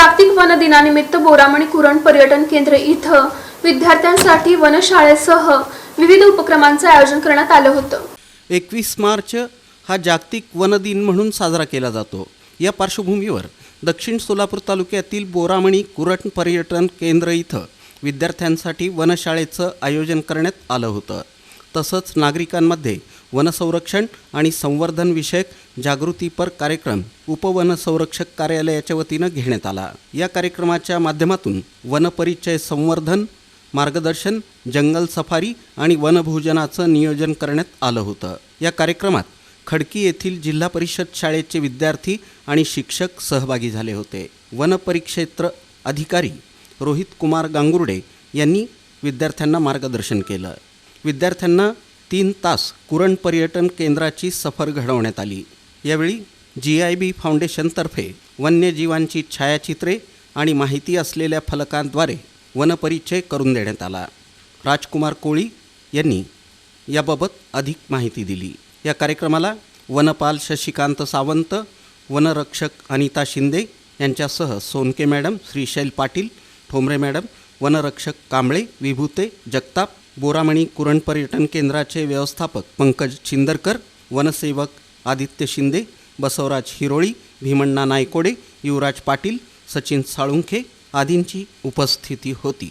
जागतिक वन दिनानिमित्त बोरामणी कुरण पर्यटन केंद्र इथं विद्यार्थ्यांसाठी वनशाळेसह विविध उपक्रमांचं आयोजन करण्यात आलं होतं. एकवीस मार्च हा जागतिक वन दिन म्हणून साजरा केला जातो. या पार्श्वभूमीवर दक्षिण सोलापूर तालुक्यातील बोरामणी कुरण पर्यटन केंद्र इथं विद्यार्थ्यांसाठी वनशाळेचं आयोजन करण्यात आलं होतं. तसंच नागरिकांमध्ये वनसंरक्षण आणि संवर्धन विषयक जागृतीपर कार्यक्रम उपवनसंरक्षक कार्यालयाच्या वतीनं घेण्यात आला. या कार्यक्रमाच्या माध्यमातून वनपरिचय संवर्धन मार्गदर्शन जंगल सफारी आणि वनभोजनाचं नियोजन करण्यात आलं होतं. या कार्यक्रमात खडकी येथील जिल्हा परिषद शाळेचे विद्यार्थी आणि शिक्षक सहभागी झाले होते. वनपरिक्षेत्र अधिकारी रोहित कुमार गांगुर्डे यांनी विद्यार्थ्यांना मार्गदर्शन केलं. विद्यार्थ्यांना तीन तास कुरण पर्यटन केंद्राची सफर घडवण्यात आली. यावेळी जी आय बी फाउंडेशनतर्फे वन्यजीवांची छायाचित्रे आणि माहिती असलेल्या फलकांद्वारे वनपरिचय करून देण्यात आला. राजकुमार कोळी यांनी याबाबत अधिक माहिती दिली. या कार्यक्रमाला वनपाल शशिकांत सावंत वनरक्षक अनिता शिंदे यांच्यासह सोनके मॅडम श्रीशैल पाटील ठोंबरे मॅडम वनरक्षक कांबळे विभूते जगताप बोरामणी कुरण पर्यटन केंद्राचे व्यवस्थापक पंकज छिंदरकर वनसेवक आदित्य शिंदे बसवराज हिरोळी भीमण्णा नायकोडे युवराज पाटील सचिन साळुंखे आदींची उपस्थिती होती.